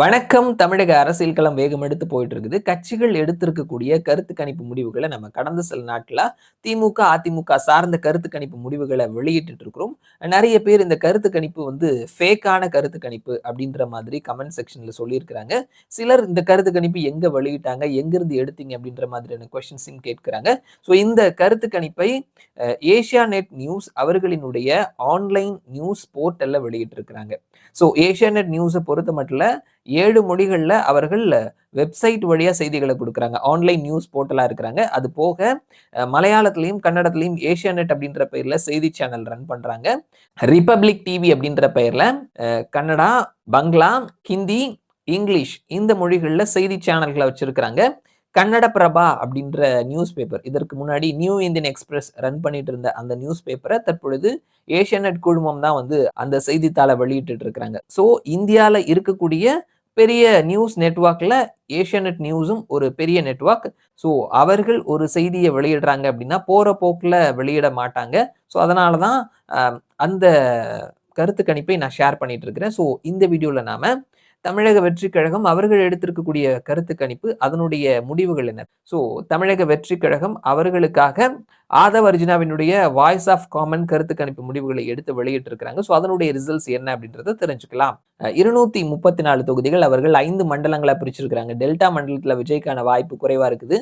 வணக்கம். தமிழக அரசியல் களம் வேகம் எடுத்து போயிட்டு இருக்குது கட்சிகள் எடுத்திருக்கக்கூடிய கருத்து கணிப்பு முடிவுகளை நம்ம கடந்த சில நாட்கள திமுக அதிமுக சார்ந்த கருத்து கணிப்பு முடிவுகளை வெளியிட்டு இருக்கிறோம் நிறைய பேர் இந்த கருத்து கணிப்பு வந்து ஃபேக்கான கருத்து கணிப்பு அப்படின்ற மாதிரி கமெண்ட் செக்ஷன்ல சொல்லியிருக்கிறாங்க. சிலர் இந்த கருத்து கணிப்பு எங்க வெளியிட்டாங்க எங்கிருந்து எடுத்தீங்க அப்படின்ற மாதிரியான கொஸ்டின்ஸையும் கேட்கிறாங்க. ஸோ இந்த கருத்து கணிப்பை ஏஷியா நெட் நியூஸ் அவர்களினுடைய ஆன்லைன் நியூஸ் போர்ட்டல்ல வெளியிட்டிருக்கிறாங்க. ஸோ ஏஷியா நெட் நியூஸை பொறுத்த மட்டும் ஏழு மொழிகளில் அவர்கள் வெப்சைட் வழியாக செய்திகளை கொடுக்குறாங்க. ஆன்லைன் நியூஸ் போர்ட்டலாக இருக்கிறாங்க. அது போக மலையாளத்துலேயும் கன்னடத்துலேயும் ஏஷியாநெட் அப்படின்ற பெயரில் செய்தி சேனல் ரன் பண்ணுறாங்க ரிப்பப்ளிக் டிவி அப்படின்ற பெயரில் கன்னடா பங்களா ஹிந்தி இங்கிலீஷ் இந்த மொழிகளில் செய்தி சேனல்களை வச்சுருக்கிறாங்க. கன்னட பிரபா அப்படின்ற நியூஸ் பேப்பர். இதற்கு முன்னாடி நியூ இந்தியன் எக்ஸ்பிரஸ் ரன் பண்ணிட்டு இருந்த அந்த நியூஸ் பேப்பரை தற்பொழுது ஏஷியநெட் குழுமம் தான் வந்து அந்த செய்தித்தாளை வெளியிட்டு இருக்கிறாங்க. ஸோ இந்தியாவில் இருக்கக்கூடிய பெரிய நியூஸ் நெட்வொர்க்கில் ஏஷியநெட் நியூஸும் ஒரு பெரிய நெட்வொர்க் ஸோ அவர்கள் ஒரு செய்தியை வெளியிடுறாங்க அப்படின்னா போகிற போக்கில் வெளியிட மாட்டாங்க. ஸோ அதனால தான் அந்த கருத்து கணிப்பை நான் ஷேர் பண்ணிட்டு இருக்கிறேன். ஸோ இந்த வீடியோவில் நாம தமிழக வெற்றி கழகம் அவர்கள் எடுத்திருக்கக்கூடிய கருத்து கணிப்பு அதனுடைய முடிவுகள் என்ன? ஸோ தமிழக வெற்றி கழகம் அவர்களுக்காக ஆதவ் அர்ஜுனாவினுடைய வாய்ஸ் ஆஃப் காமன் கருத்து கணிப்பு முடிவுகளை எடுத்து வெளியிட்டிருக்கிறாங்க. ஸோ அதனுடைய ரிசல்ட்ஸ் என்ன அப்படின்றத தெரிஞ்சுக்கலாம். இருநூத்தி முப்பத்தி நாலு தொகுதிகள் அவர்கள் ஐந்து மண்டலங்களை பிரிச்சிருக்கிறாங்க. டெல்டா மண்டலத்துல விஜய்க்கான வாய்ப்பு குறைவா இருக்குது.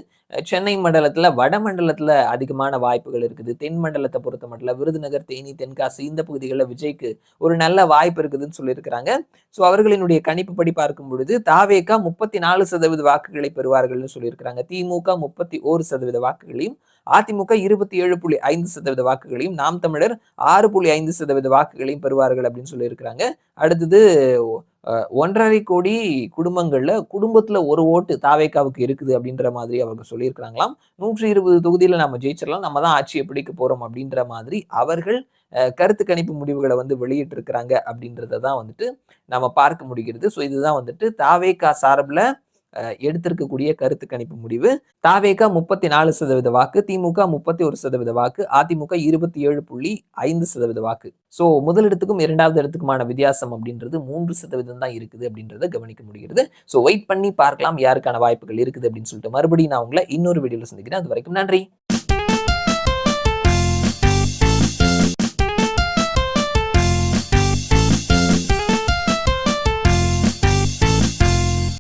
சென்னை மண்டலத்துல வட மண்டலத்தில் அதிகமான வாய்ப்புகள் இருக்குது. தென் மண்டலத்தை பொறுத்த மட்டும் விருதுநகர் தேனி தென்காசி இந்த பகுதிகளில் விஜய்க்கு ஒரு நல்ல வாய்ப்பு இருக்குதுன்னு சொல்லியிருக்கிறாங்க. ஸோ அவர்களினுடைய கணிப்புப்படி பார்க்கும் பொழுது தாவேக்கா முப்பத்தி நாலு சதவீத வாக்குகளை பெறுவார்கள்னு சொல்லியிருக்கிறாங்க. திமுக முப்பத்தி ஓரு சதவீத வாக்குகளையும் அதிமுக இருபத்தி ஏழு புள்ளி ஐந்து சதவீத வாக்குகளையும் நாம் தமிழர் ஆறு புள்ளி ஐந்து சதவீத வாக்குகளையும் பெறுவார்கள் அப்படின்னு சொல்லியிருக்கிறாங்க. அடுத்தது ஒன்றரை கோடி குடும்பங்கள்ல குடும்பத்துல ஒரு ஓட்டு தாவேக்காவுக்கு இருக்குது அப்படின்ற மாதிரி அவங்க சொல்லியிருக்கிறாங்களாம். நூற்றி இருபது தொகுதியில நம்ம ஜெயிச்சிடலாம் நம்ம தான் ஆட்சியை பிடிக்க போறோம் அப்படின்ற மாதிரி அவர்கள் கருத்து கணிப்பு முடிவுகளை வந்து வெளியிட்டு இருக்கிறாங்க அப்படின்றத தான் வந்துட்டு நம்ம பார்க்க முடிகிறது. ஸோ இதுதான் வந்துட்டு தாவேக்கா சார்பில் எடுத்திருக்கக்கூடிய கருத்து கணிப்பு முடிவு. தாவேகா முப்பத்தி நாலு சதவீத வாக்கு திமுக முப்பத்தி ஒரு சதவீத வாக்கு அதிமுக இருபத்தி ஏழு புள்ளி ஐந்து சதவீத வாக்கு. ஸோ முதலிடத்துக்கும் இரண்டாவது இடத்துக்குமான வித்தியாசம் அப்படின்றது மூன்று சதவீதம் தான் இருக்குது அப்படின்றத கவனிக்க முடிகிறது. ஸோ வெயிட் பண்ணி பார்க்கலாம் யாருக்கான வாய்ப்புகள் இருக்குது அப்படின்னு சொல்லிட்டு மறுபடியும் நான் உங்களை இன்னொரு வீடியோவில் சந்திக்கிறேன். அது வரைக்கும் நன்றி.